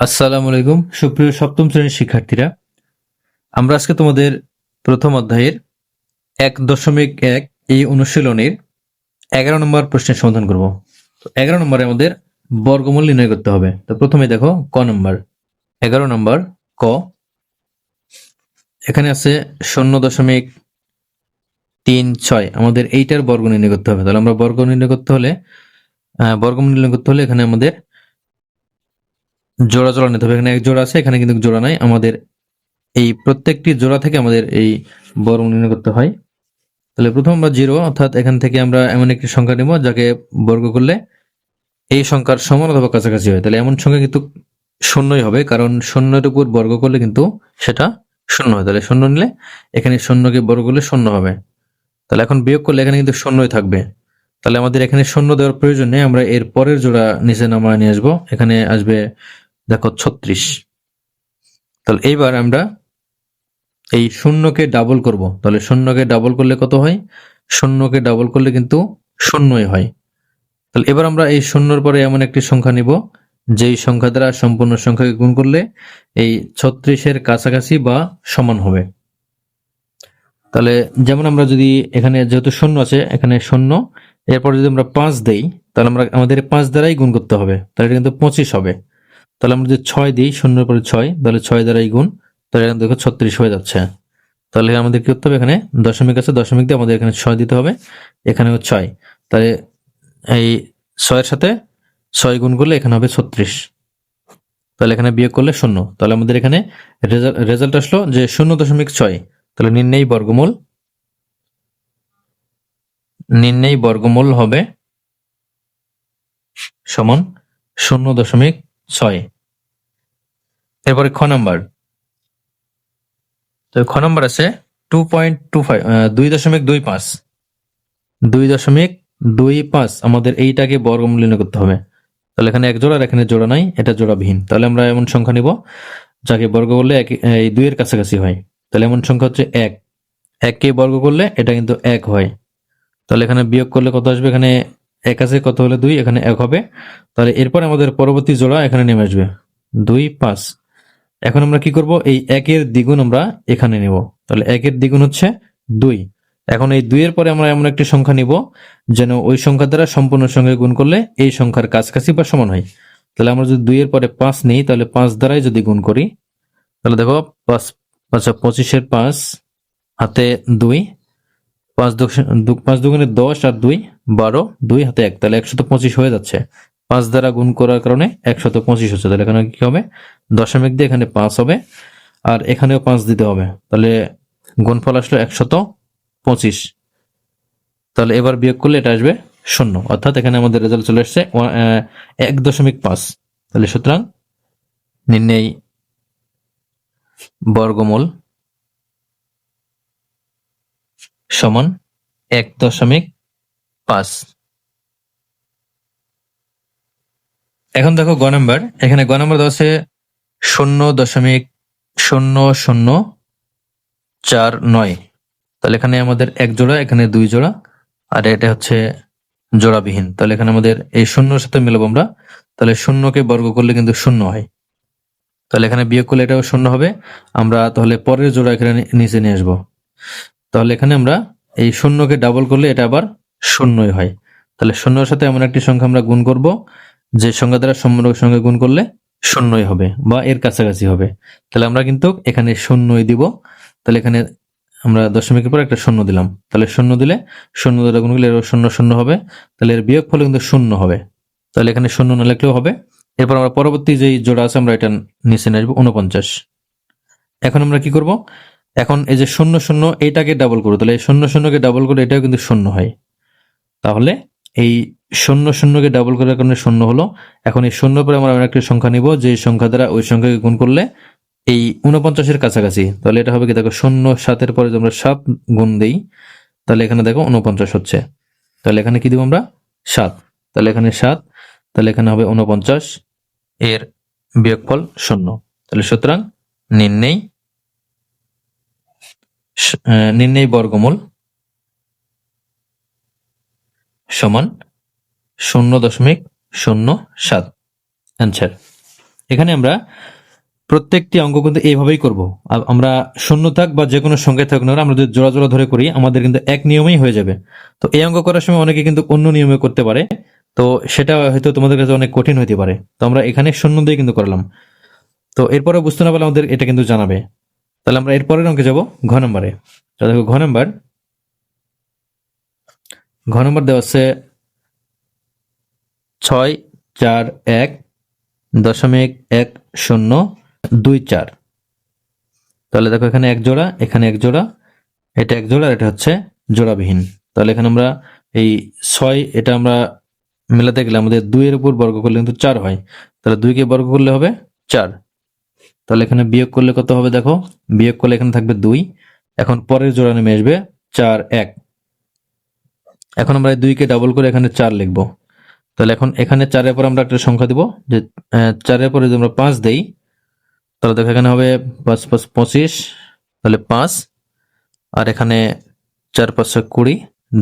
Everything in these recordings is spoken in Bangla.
আসসালামু আলাইকুম। সুপ্রিয় সপ্তম শ্রেণির শিক্ষার্থীরা, আমরা আজকে তোমাদের প্রথম অধ্যায়ের এক দশমিক এক এই অনুশীলনের এগারো নম্বর প্রশ্নের সমাধান করব। তো এগারো নম্বরে আমাদের বর্গমূল নির্ণয় করতে হবে। তো প্রথমে দেখো ক নম্বর। এগারো নম্বর ক। এখানে আছে শূন্য দশমিক তিন ছয়। আমাদের এইটার বর্গ নির্ণয় করতে হবে। তাহলে আমরা বর্গ নির্ণয় করতে হলে বর্গমূল নির্ণয় করতে হলে এখানে আমাদের জোড়া জোড়া নিতে হবে। এখানে এক জোড়া আছে, এখানে কিন্তু জোড়া নাই। আমাদের এই প্রত্যেকটি জোড়া থেকে আমাদের এই বর্গ নির্ণয় করতে হয়। তাহলে প্রথম আমরা জিরো, অর্থাৎ এখান থেকে আমরা এমন একটি সংখ্যা নেব যাকে বর্গ করলে এই সংখ্যার সমান অথবা কাছাকাছি হয়। তাহলে এমন সংখ্যা কিন্তু শূন্যই হবে, কারণ শূন্যের উপর বর্গ করলে কিন্তু সেটা শূন্য হয়। তাহলে শূন্য নিলে এখানে শূন্যকে বর্গ করলে শূন্য হবে। তাহলে এখন বিয়োগ করলে এখানে কিন্তু শূন্যই থাকবে। তাহলে আমাদের এখানে শূন্য দেওয়ার প্রয়োজন নেই। আমরা এর পরের জোড়া নিচে নামায় নিয়ে আসব। এখানে আসবে দেখো ছত্রিশ। তাহলে এইবার আমরা এই শূন্যকে ডাবল করব। তাহলে শূন্যকে ডাবল করলে কত হয়? শূন্যকে ডাবল করলে কিন্তু শূন্যই হয়। তাহলে এবার আমরা এই শূন্যর পরে এমন একটি সংখ্যা নিব, যেই সংখ্যা দ্বারা সম্পূর্ণ সংখ্যাকে গুণ করলে এই ছত্রিশের কাছাকাছি বা সমান হবে। তাহলে যেমন আমরা যদি এখানে যেহেতু শূন্য আছে, এখানে শূন্য, এরপর যদি আমরা পাঁচ দেই, তাহলে আমরা আমাদের পাঁচ দ্বারাই গুণ করতে হবে। তাহলে এটা কিন্তু পঁচিশ হবে। তাহলে আমরা যদি ছয় দিই শূন্যের পরে ছয়, তাহলে ছয় দ্বারা এই গুণ, তাহলে এখানে দেখো ছত্রিশ হয়ে যাচ্ছে। তাহলে আমাদের কি করতে হবে এখানে? দশমিক আছে, দশমিক দিয়ে আমাদের এখানে ছয় দিতে হবে, এখানেও ছয়। তাহলে এই ছয়ের সাথে ছয় গুণ করলে এখানে হবে ছত্রিশ। তাহলে এখানে বিয়োগ করলে শূন্য। তাহলে আমাদের এখানে রেজাল্ট আসলো যে শূন্য দশমিক ছয়। তাহলে নির্ণয় বর্গমূল নির্ণয় বর্গমূল হবে সমান শূন্য দশমিক ছয়। এরপরে খ নাম্বার। তো খ নাম্বার আছে টু পয়েন্ট টু ফাইভ দুই দশমিক দুই পাঁচ। দুই দশমিক দুই পাঁচ, আমাদের এইটাকে বর্গমূল নির্ণয় করতে হবে। তাহলে এখানে এক জোড়া আর এখানে জোড়া নাই, এটা জোড়াবিহীন। তাহলে আমরা এমন সংখ্যা নিব, যাকে বর্গ করলে এক, এই দুইয়ের কাছাকাছি হয়। তাহলে এমন সংখ্যা হচ্ছে এক। এককে বর্গ করলে এটা কিন্তু এক হয়। তাহলে এখানে বিয়োগ করলে কত আসবে? এখানে এক আছে কত হলে দুই? এখানে এক হবে। তাহলে এরপর আমাদের পরবর্তী জোড়া এখানে নেমে আসবে। দুই, পাঁচ। এখন আমরা কি করব? এই একের দ্বিগুণ আমরা এখানে নেব। তাহলে একের দ্বিগুণ হচ্ছে দুই। এখন এই দুইয়ের পরে আমরা এমন একটি সংখ্যা নিব, যেন ওই সংখ্যা দ্বারা সম্পূর্ণ সংখ্যা গুণ করলে এই সংখ্যার কাছাকাছি বা সমান হয়। তাহলে আমরা যদি দুইয়ের পরে পাঁচ নিই, তাহলে পাঁচ দ্বারাই যদি গুণ করি, তাহলে দেখো, পাঁচ আচ্ছা পঁচিশের পাঁচ, হাতে দুই, পাঁচ দু- পাঁচ দুগুণে দশ আর দুই বারো, দুই হাতে এক, তাহলে একশত পঁচিশ হয়ে যাচ্ছে। পাঁচ দ্বারা গুণ করার কারণে একশত পঁচিশ হচ্ছে, তাহলে এখানে কি হবে? দশমিক দিয়ে এখানে পাঁচ হবে, আর এখানেও পাঁচ দিতে হবে। তাহলে গুণফল আসলো একশত পঁচিশ। তাহলে এবার বিয়োগ করলে এটা আসবে শূন্য, অর্থাৎ এখানে আমাদের রেজাল্ট চলে আসছে এক দশমিক পাঁচ। তাহলে সুতরাং নির্ণয় বর্গমূল সমান এক দশমিক পাঁচ এখন দেখো গ নাম্বার। এখানে গ নাম্বার দেওয়া আছে শূন্য দশমিক শূন্য শূন্য চার নয়। তাহলে এখানে আমাদের এক জোড়া, এখানে দুই জোড়া, আর এটা হচ্ছে জোড়াবিহীন। তাহলে এখানে আমাদের এই শূন্যর সাথে মিলাবো আমরা। তাহলে শূন্যকে বর্গ করলে কিন্তু শূন্য হয়। তাহলে এখানে বিয়োগ করলে এটাও শূন্য হবে। আমরা তাহলে পরের জোড়া এখানে নিচে নিয়ে আসব। তাহলে এখানে আমরা এই শূন্যকে ডাবল করলে এটা আবার শূন্যই হয়। তাহলে শূন্যর সাথে এমন একটি সংখ্যা আমরা গুণ করব, যে সংখ্যা দ্বারা সম্পূর্ণ সঙ্গে গুণ করলে শূন্যই হবে বা এর কাছাকাছি হবে। তাহলে আমরা কিন্তু এখানে শূন্যই দিব। তাহলে এখানে আমরা দশমিকের পর একটা শূন্য দিলাম। তাহলে শূন্য দিলে শূন্য দ্বারা গুণ করলে এরও শূন্য শূন্য হবে। তাহলে এর বিয়োগ ফলে কিন্তু শূন্য হবে। তাহলে এখানে শূন্য না লিখলেও হবে। এরপর আমরা পরবর্তী যেই জোড়া আছে আমরা এটা নিচে নিয়ে আসব উনপঞ্চাশ এখন আমরা কি করব? এখন এই যে শূন্য শূন্য, এইটাকে ডাবল করব। তাহলে এই শূন্য শূন্যকে ডাবল করলে এটাও কিন্তু শূন্য হয়। তাহলে এই শূন্য শূন্যকে ডাবল করার কারণে শূন্য হলো। এখন এই শূন্য পরে আমরা একটি সংখ্যা নিব, যে সংখ্যা দ্বারা ওই সংখ্যাকে গুণ করলে এই উনপঞ্চাশের কাছাকাছি। তাহলে এটা হবে কি দেখো, শূন্য সাতের পরে আমরা সাত গুণ দেই, তাহলে এখানে দেখো উনপঞ্চাশ হচ্ছে। তাহলে এখানে কি দিব আমরা? সাত। তাহলে এখানে সাত, তাহলে এখানে হবে উনপঞ্চাশ এর বিয়োগফল শূন্য। তাহলে সুতরাং নির্ণয় নির্ণয় বর্গমূল সমান শূন্য দশমিক শূন্য সাত। অ্যান্সার এখানে আমরা প্রত্যেকটি অঙ্ক কিন্তু এইভাবেই করব। আমরা শূন্য থাক বা যে কোনো সংখ্যায় থাক না আমরা যদি জোড়া জোড়া ধরে করি, আমাদের কিন্তু এক নিয়মেই হয়ে যাবে। তো এই অঙ্ক করার সময় অনেকে কিন্তু অন্য নিয়মে করতে পারে। তো সেটা হয়তো তোমাদের কাছে অনেক কঠিন হতে পারে। তো আমরা এখানে শূন্য দিয়ে কিন্তু করলাম। তো এরপরে বুঝতে না পারলে আমাদের এটা কিন্তু জানাবে। তাহলে আমরা এরপরের অঙ্কে যাব ঘ নম্বরে। দেখো, ঘ নম্বর ঘ নম্বর দেওয়া আছে ছয় চার এক দশমিক এক শূন্য দুই চার। তাহলে দেখো এখানে এক জোড়া, এখানে এক জোড়া, এটা এক জোড়া এটা হচ্ছে জোড়াবিহীন। তাহলে এখানে আমরা এই ছয় এটা আমরা মেলাতে গেলে আমাদের দুইয়ের উপর বর্গ করলে কিন্তু চার হয়। তাহলে দুইকে বর্গ করলে হবে চার। তাহলে এখানে বিয়োগ করলে কত হবে দেখো? বিয়োগ করলে এখানে থাকবে দুই। এখন পরের জোড়া নেমে আসবে চার এক। এখন আমরা দুইকে ডাবল করে এখানে চার লিখব। তাহলে এখন এখানে চারের পর আমরা একটা সংখ্যা দিব, যে চারের পরে যদি আমরা পাঁচ দেই, তাহলে দেখো এখানে হবে পাঁচ পাঁচ, পঁচিশ, তাহলে পাঁচ, আর এখানে চার পাঁচশো কুড়ি,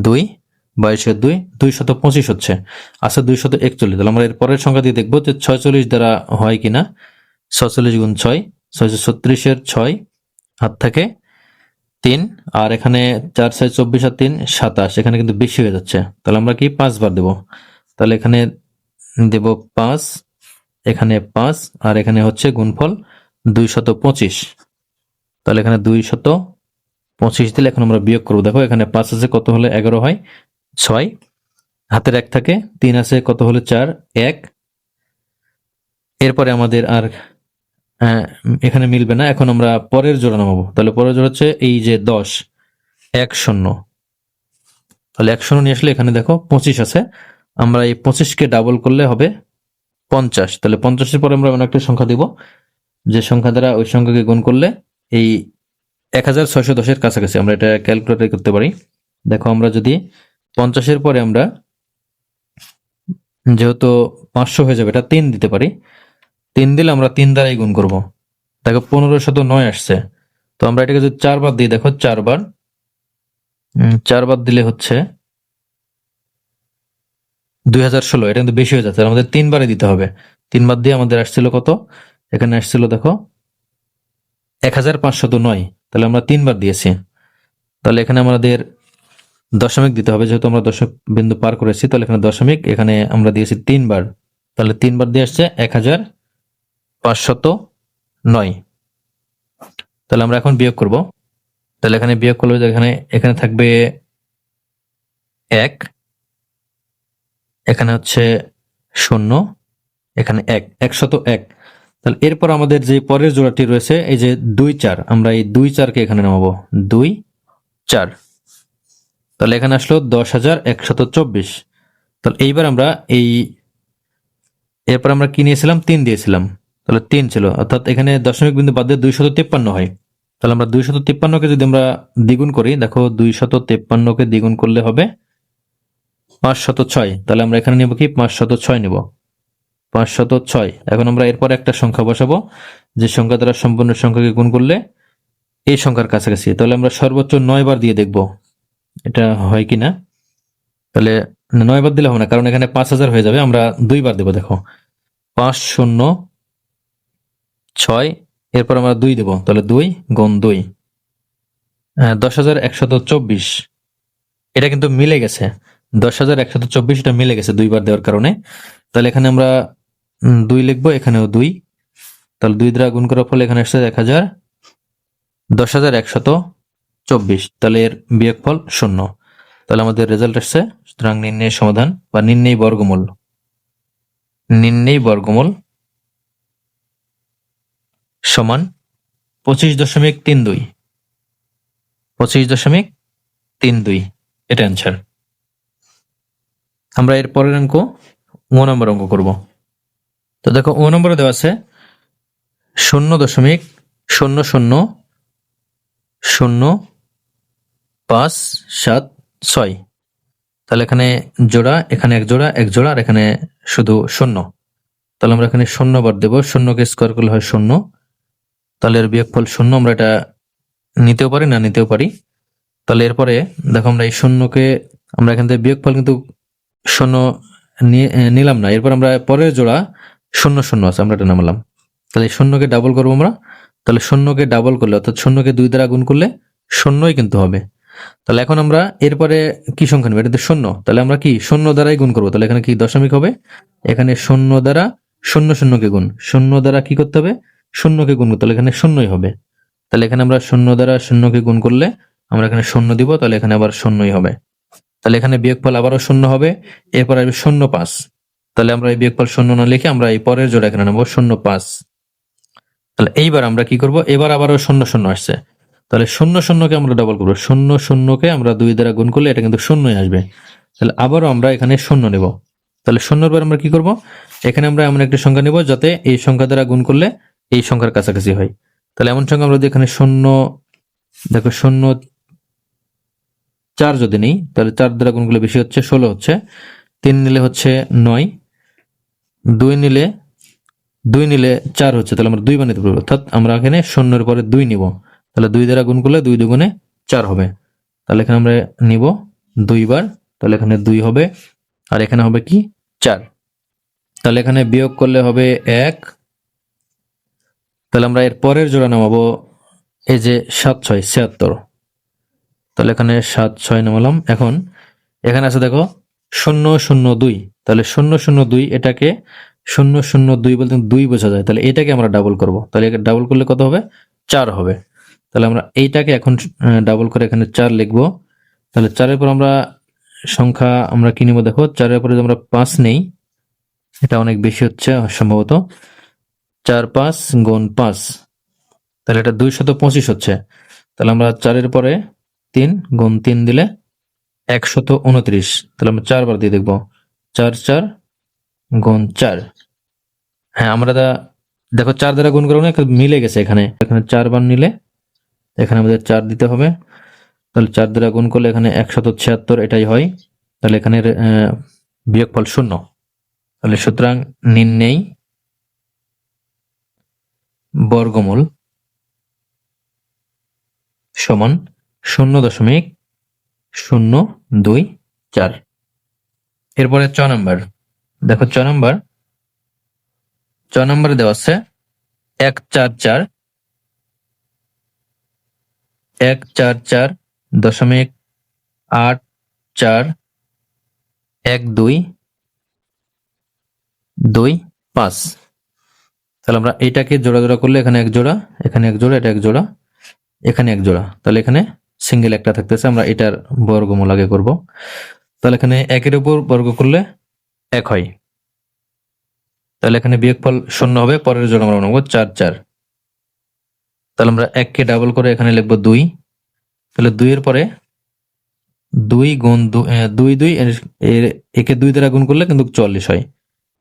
দুই বাইশের দুই দুই শত পঁচিশ হচ্ছে। আছে দুই শত একচল্লিশ, তাহলে আমরা এর পরের সংখ্যা দিয়ে দেখব যে ছয়চল্লিশ দ্বারা হয় কিনা। ছয়চল্লিশ গুণ ছয় ছয়শো ছত্রিশের ছয় হাত থাকে তিন, আর এখানে চার ছয় চব্বিশ আর তিন সাতাশ। এখানে কিন্তু বেশি হয়ে যাচ্ছে। তাহলে আমরা কি পাঁচবার দেব? তাহলে এখানে দেব পাঁচ, এখানে পাঁচ, আর এখানে হচ্ছে গুণফল দুই শত পঁচিশ। তাহলে এখানে দুই শত পঁচিশ দিলে এখন আমরা বিয়োগ করব। দেখো এখানে পাঁচ আছে কত হলে এগারো হয়? ছয়। হাতের এক থাকে, তিন আছে কত হলে চার? এক। এরপরে আমাদের আর এখানে মিলবে না। এখন আমরা পরের জোড়া নামাবো। তাহলে পরের জোড়া হচ্ছে এই যে দশ, এক শূন্য। তাহলে এক শূন্য নিয়ে আসলে এখানে দেখো পঁচিশ আছে। আমরা এই পঁচিশকে ডাবল করলে হবে পঞ্চাশ। তাহলে পঞ্চাশের পরে আমরা এমন একটা সংখ্যা দিব, যে সংখ্যা দ্বারা ওই সংখ্যাকে গুণ করলে এই এক হাজার ছয়শো দশের কাছাকাছি। আমরা এটা ক্যালকুলেটর করতে পারি। দেখো আমরা যদি পঞ্চাশের পরে আমরা যেহেতু পাঁচশো হয়ে যাবে, এটা তিন দিতে পারি। তিন দিলে আমরা তিন দ্বারাই গুণ করব। দেখো, পনেরো শত নয় আসছে। তো আমরা এটাকে যদি চারবার দিই, দেখো, চারবার চারবার দিলে হচ্ছে দুই হাজার ষোলো। এটা কিন্তু বেশি হয়ে যাচ্ছে আমাদের তিনবারে দিতে হবে। তিনবার দিয়ে আমাদের আসছিল কত? এখানে আসছিল, দেখো, এক হাজার পাঁচশত নয়। তাহলে আমরা তিনবার দিয়েছি। তাহলে এখানে আমাদের দশমিক দিতে হবে। যেহেতু আমরা দশমিক বিন্দু পার করেছি, তাহলে এখানে দশমিক, এখানে আমরা দিয়েছি তিনবার। তাহলে তিনবার দিয়ে আসছে এক হাজার পাঁচশত নয়। তাহলে আমরা এখন বিয়োগ করব। তাহলে এখানে বিয়োগ করলে এখানে এখানে থাকবে এক, এখানে হচ্ছে শূন্য, এখানে এক, একশত এক। তাহলে এরপর আমাদের যে পরের জোড়াটি রয়েছে, এই যে দুই চার, আমরা এই দুই চারকে এখানে নামাবো। দুই চার। তাহলে এখানে আসলো দশ হাজার একশত চব্বিশ। তাহলে এইবার আমরা এই, এরপর আমরা কি নিয়েছিলাম? তিন দিয়েছিলাম। তাহলে তিন ছিল। অর্থাৎ এখানে দশমিক বিন্দু বাদ দিয়ে দুইশত তিপ্পান্ন হয়। তাহলে আমরা দুইশত তিপ্পান্নকে যদি আমরা দ্বিগুণ করি, দেখো দুইশত তিপ্পান্নকে দ্বিগুণ করলে হবে পাঁচ শত ছয়। তাহলে আমরা এখানে নেব কি? পাঁচ শত ছয় নেব। পাঁচ শত ছয়। এখন আমরা এরপর একটা সংখ্যা বসাবো, যে সংখ্যা দ্বারা সম্পূর্ণ সংখ্যাকে গুণ করলে এই সংখ্যার কাছাকাছি। তাহলে আমরা সর্বোচ্চ নয় বার দিয়ে দেখব, এটা হয় কি না? তাহলে নয় বার দিলে হবে না, কারণ এখানে পাঁচ হাজার হয়ে যাবে, আমরা দুইবার দেবো, দেখো। পাঁচ শূন্য ছয়, এরপর আমরা দুই দেবো। তাহলে দুই গুণ দুই। দশ হাজার একশত চব্বিশ। এটা কিন্তু মিলে গেছে। দশ হাজার একশত চব্বিশ এটা মিলে গেছে দুইবার দেওয়ার কারণে। তাহলে এখানে আমরা দুই লিখব, এখানেও দুই। তাহলে দুই দ্বারা গুণ করার ফলে এখানে আসছে এক হাজার দশ হাজার একশত চব্বিশ। তাহলে এর বিয়োগফল শূন্য। তাহলে আমাদের রেজাল্ট আসছে, সুতরাং নির্ণয় সমাধান বা নির্ণয় বর্গমূল। নির্ণয় বর্গমূল সমান পঁচিশ দশমিক তিন দুই। পঁচিশ দশমিক তিন দুই। এটা অ্যান্সার আমরা এর পরের অঙ্ক, ও নম্বর অঙ্ক করব। তো দেখো, ও নম্বরে দেওয়া আছে শূন্য দশমিক শূন্য শূন্য শূন্য পাঁচ সাত ছয়। তাহলে এখানে জোড়া, এখানে এক জোড়া এক জোড়া, আর এখানে শুধু শূন্য। তাহলে আমরা এখানে শূন্য বার দেবো। শূন্যকে স্কোয়ার করলে হয় শূন্য। তাহলে এর বিয়োগফল শূন্য আমরা এটা নিতেও পারি, না নিতেও পারি? তাহলে এরপরে দেখো আমরা এই শূন্যকে, আমরা এখান থেকে বিয়োগফল কিন্তু শূন্য নিয়ে- নিলাম না। এরপর আমরা পরের জোড়া শূন্য শূন্য আছে, আমরা এটা নামালাম। তাহলে শূন্যকে ডাবল করব আমরা। তাহলে শূন্যকে ডাবল করলে, অর্থাৎ শূন্যকে দুই দ্বারা গুণ করলে শূন্যই কিন্তু হবে। তাহলে এখন আমরা এরপরে কি সংখ্যা নেব? এটা তো শূন্য। তাহলে আমরা কি শূন্য দ্বারাই গুণ করব? তাহলে এখানে কি দশমিক হবে? এখানে শূন্য দ্বারা শূন্য শূন্যকে গুণ। শূন্য দ্বারা কি করতে হবে? শূন্যকে গুণ তাহলে এখানে শূন্যই হবে। তাহলে এখানে আমরা শূন্য দ্বারা শূন্যকে গুণ করলে আমরা এখানে শূন্য দিব, তাহলে এখানে আবার শূন্যই হবে। তাহলে এখানে বিয়োগফল আবারও শূন্য হবে, এরপর আসবে শূন্য পাঁচ। তাহলে আমরা এই বিয়োগফল শূন্য না লিখে আমরা এই পরের জোড়া এখানে নেব শূন্য পাঁচ। তাহলে এইবার আমরা কি করব? এবার আবারও শূন্য শূন্য আসছে। তাহলে শূন্য শূন্যকে আমরা ডবল করব। শূন্য শূন্যকে আমরা দুই দ্বারা গুণ করলে এটা কিন্তু শূন্যই আসবে। তাহলে আবারও আমরা এখানে শূন্য নেব। তাহলে শূন্যর পর আমরা কি করব? এখানে আমরা এমন একটা সংখ্যা নেব যাতে এই সংখ্যা দ্বারা গুণ করলে এই সংখ্যার কাছাকাছি হয়। তাহলে এমন সংখ্যা আমরা যদি এখানে শূন্য, দেখো শূন্য চার যদি নেই, তাহলে চার দ্বারা গুণগুলো বেশি হচ্ছে, ষোলো হচ্ছে। তিন নিলে হচ্ছে নয়, দুই নিলে দুই নিলে চার হচ্ছে, তাহলে আমরা দুই বানাতে পারব। অর্থাৎ আমরা এখানে শূন্যের পরে দুই নিব। তাহলে দুই দ্বারা গুণ করলে দুই দুগুণে চার হবে। তাহলে এখানে আমরা নিব দুইবার তাহলে এখানে দুই হবে, আর এখানে হবে কি? চার। তাহলে এখানে বিয়োগ করলে হবে এক তাহলে আমরা এর পরের জোড়া নামাবো এই যে সাত ছয়, ছিয়াত্তর। তাহলে এখানে সাত ছয় নামালাম। এখন এখানে আছে দেখো শূন্য শূন্য দুই। তাহলে শূন্য শূন্য দুই এটাকে শূন্য শূন্য দুই বলতে দুই বোঝা যায়। তাহলে এটাকে আমরা ডাবল করব। তাহলে ডাবল করলে কত হবে? চার হবে। তাহলে আমরা এইটাকে এখন ডাবল করে এখানে চার লিখব। তাহলে চারের পর আমরা সংখ্যা আমরা কি দেখো? চারের পরে আমরা পাঁচ নেই, এটা অনেক বেশি হচ্ছে, সম্ভবত। চার পাঁচ গুণ পাঁচ। তাহলে এটা দুই শত পঁচিশ হচ্ছে। তাহলে আমরা চারের পরে তিন গুণ তিন দিলে একশত উনত্রিশ। তাহলে আমরা চারবার দিয়ে দেখব। চার চার গুণ চার। হ্যাঁ আমরা দেখো চার দ্বারা গুণ করব না মিলে গেছে এখানে। এখানে চারবার নিলে এখানে আমাদের চার দিতে হবে। তাহলে চার দ্বারা গুণ করলে এখানে একশত ছিয়াত্তর এটাই হয়। তাহলে এখানে আহ, বিয়োগফল শূন্য। তাহলে সুতরাং নির্ণেই বর্গমূল সমান শূন্য দশমিক শূন্য দুই চার। এরপরে চ নাম্বার। দেখো চ নাম্বার। চ নাম্বারে দেওয়া আছে এক চার চার, এক চার চার দশমিক আট চার, এক দুই দুই পাঁচ। তাহলে আমরা এইটাকে জোড়া জোড়া করলে এখানে এক জোড়া, এখানে এক জোড়া, এটা এক জোড়া, এখানে এক জোড়া। তাহলে এখানে সিঙ্গেল একটা থাকতেছে, আমরা এটার বর্গমূল আগে করব। তাহলে এখানে একের উপর বর্গ করলে এক হয়। তাহলে এখানে বিয়োগফল শূন্য হবে, পরের জোড়া আমরা নেব চার চার। তাহলে আমরা এককে ডাবল করে এখানে লিখব দুই। তাহলে দুইয়ের পরে দুই গুণ দুই দুই একে দুই দ্বারা গুণ করলে কিন্তু চল্লিশ হয়।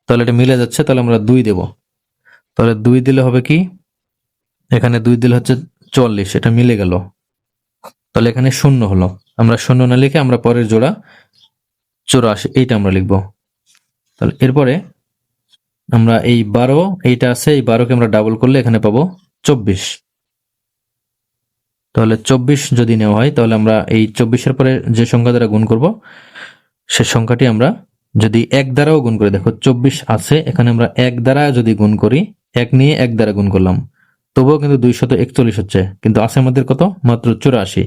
তাহলে এটা মিলে যাচ্ছে, তাহলে আমরা দুই দেব। তাহলে দুই দিলে হবে কি? এখানে দুই দিলে হচ্ছে চল্লিশ, এটা মিলে গেল। তাহলে এখানে শূন্য হলো। আমরা শূন্য না লিখে আমরা পরের জোড়া চৌরাশি, এইটা আমরা লিখব। তাহলে এরপরে আমরা এই বারো, এইটা আছে, এই বারোকে আমরা ডাবল করলে এখানে পাবো চব্বিশ। তাহলে চব্বিশ যদি নেওয়া হয়, তাহলে আমরা এই চব্বিশের পরে যে সংখ্যা দ্বারা গুণ করব, সে সংখ্যাটি আমরা যদি এক দ্বারাও গুণ করি, দেখো চব্বিশ আছে, এখানে আমরা এক দ্বারা যদি গুণ করি এক নিয়ে এক দ্বারা গুণ করলাম। তবুও কিন্তু দুইশত একচল্লিশ হচ্ছে। কিন্তু আছে আমাদের কত? মাত্র চুরাশি।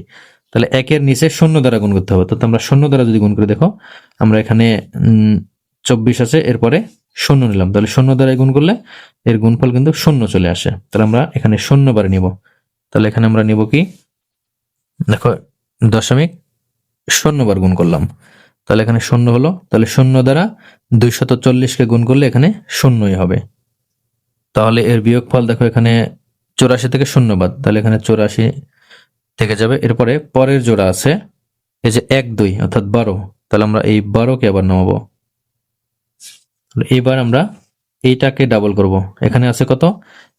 তাহলে একের নিচে শূন্য দ্বারা গুণ করতে হবে। তো আমরা শূন্য দ্বারা যদি গুণ করে দেখো, আমরা এখানে চব্বিশ আছে, এরপরে শূন্য নিলাম। তাহলে শূন্য দ্বারা গুণ করলে এর গুণফল কিন্তু শূন্য চলে আসে। তাহলে আমরা এখানে শূন্য বারে নিব। তাহলে এখানে আমরা নিব কি? দেখো, দশমিক শূন্য বার গুণ করলাম। তাহলে এখানে শূন্য হলো। তাহলে শূন্য দ্বারা দুইশত চল্লিশকে গুণ করলে এখানে শূন্যই হবে। তাহলে এর বিয়োগফল দেখো এখানে চৌরাশি থেকে শূন্য বাদ। তাহলে এখানে চৌরাশি থেকে যাবে। এরপরে পরের জোড়া আছে, এই যে এক দুই, অর্থাৎ বারো। তাহলে আমরা এই বারোকে আবার নামাবো। এইবার আমরা এইটাকে ডাবল করব। এখানে আছে কত?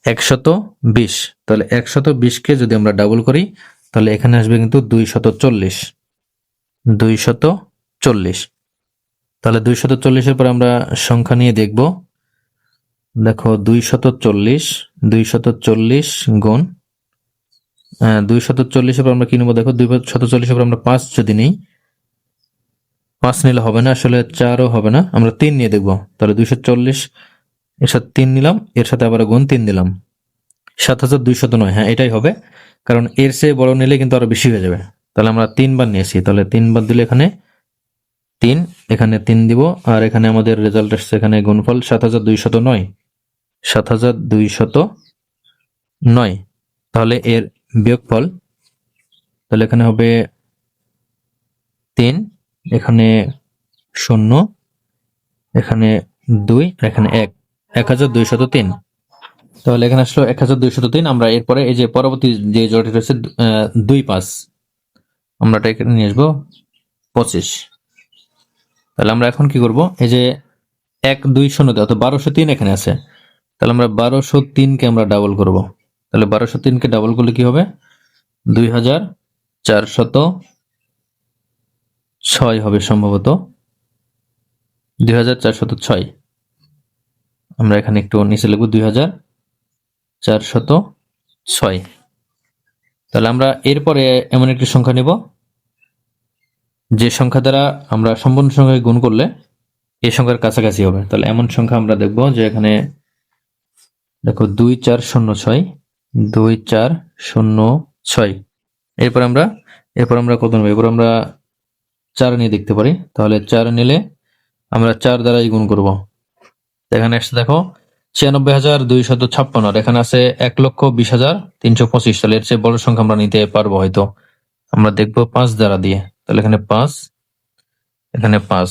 একশত বিশ। তাহলে একশত বিশকে যদি আমরা ডাবল করি, তাহলে এখানে আসবে কিন্তু দুই শত চল্লিশ। দুই শত চল্লিশ। তাহলে দুই শত চল্লিশের পর আমরা সংখ্যা নিয়ে দেখব। দেখো দুই শত চল্লিশ দুই শত চল্লিশ গুণ দুই শত চল্লিশের পর আমরা কি নেব? দেখো দুই শত চল্লিশের পর আমরা পাঁচ যদি নিই, পাঁচ নিলে হবে না, আসলে চারও হবে না, আমরা তিন নিয়ে দেখব। তাহলে দুইশো চল্লিশ, এর সাথে তিন নিলাম, এর সাথে আবার গুণ তিন দিলাম সাত হাজার দুইশত নয় হ্যাঁ এটাই হবে, কারণ এর চেয়ে বড় নিলে কিন্তু আরও বেশি হয়ে যাবে। তাহলে আমরা তিনবার নিয়েছি, তাহলে তিনবার দিলে এখানে তিন এখানে তিন দিব, আর এখানে আমাদের রেজাল্ট আসছে এখানে গুণফল সাত হাজার দুইশত নয়। সাত হাজার দুইশত নয়। তাহলে এর বিয়োগফল, তাহলে এখানে হবে তিন, এখানে শূন্য, এখানে দুই এখানে এক। এক হাজার দুইশত তিন। তাহলে এখানে আসলো এক হাজার দুইশত তিন। আমরা এরপরে এই যে পরবর্তী যে জোড়াটি রয়েছে দুই পাঁচ, আমরা এটা এখানে নিয়ে আসব পঁচিশ। তাহলে আমরা এখন কি করব? এই যে এক দুই শূন্য অর্থাৎ বারোশো তিন এখানে আছে। তাহলে আমরা বারোশো তিনকে আমরা ডাবল করব। তাহলে বারোশো তিনকে ডাবল করলে কি হবে? দুই হাজার চারশত ছয় হবে সম্ভবত। দুই হাজার চারশত ছয়। আমরা এখানে একটু নিচে লিখব দুই হাজার চারশত ছয়। তাহলে আমরা এরপরে এমন একটি সংখ্যা নিব। যে সংখ্যা দ্বারা আমরা সম্পূর্ণ সংখ্যাকে গুণ করলে এই সংখ্যার কাছাকাছি হবে। তাহলে এমন সংখ্যা আমরা দেখব যে এখানে দেখো দুই চার শূন্য ছয়, দুই চার শূন্য ছয়। এরপর আমরা এরপর আমরা কত নেব? এরপর আমরা চার নিয়ে দেখতে পারি। তাহলে চার নিলে আমরা চার দ্বারাই গুণ করব। এখানে এসে দেখো, ছিয়ানব্বই হাজার দুইশত ছাপ্পান্ন। আর এখানে আছে এক লক্ষ বিশ হাজার তিনশো পঁচিশ। তাহলে এর চেয়ে বড় সংখ্যা আমরা নিতে পারব হয়তো। আমরা দেখব পাঁচ দ্বারা দিয়ে। তাহলে এখানে পাঁচ এখানে পাঁচ।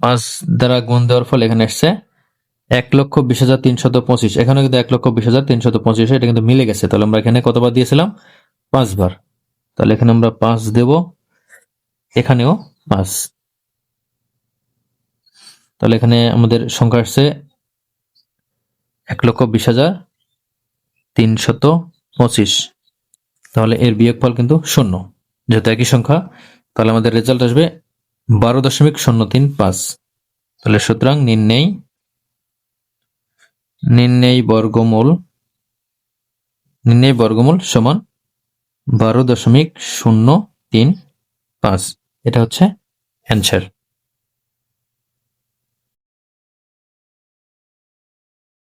পাঁচ দ্বারা গুণ দেওয়ার ফলে এখানে এসছে এক লক্ষ বিশ হাজার তিনশত পঁচিশ। এখানে কিন্তু এক লক্ষ বিশ হাজার তিনশত পঁচিশ, এটা কিন্তু মিলে গেছে। তাহলে আমরা এখানে কতবার দিয়েছিলাম? পাঁচবার। তাহলে এখানে আমরা পাঁচ দেব। এখানেও পাঁচ। তাহলে এখানে আমাদের সংখ্যা আসছে এক লক্ষ বিশ হাজার তিনশত পঁচিশ। তাহলে এর বিয়োগফল কিন্তু শূন্য। যেহেতু একই সংখ্যা, তাহলে আমাদের রেজাল্ট আসবে বারো দশমিক শূন্য তিন পাঁচ। তাহলে সুতরাং নির্ণয় নির্ণয় বর্গমূল নির্ণয় বর্গমূল সমান বারো দশমিক শূন্য তিন পাঁচ। এটা হচ্ছে অ্যান্সার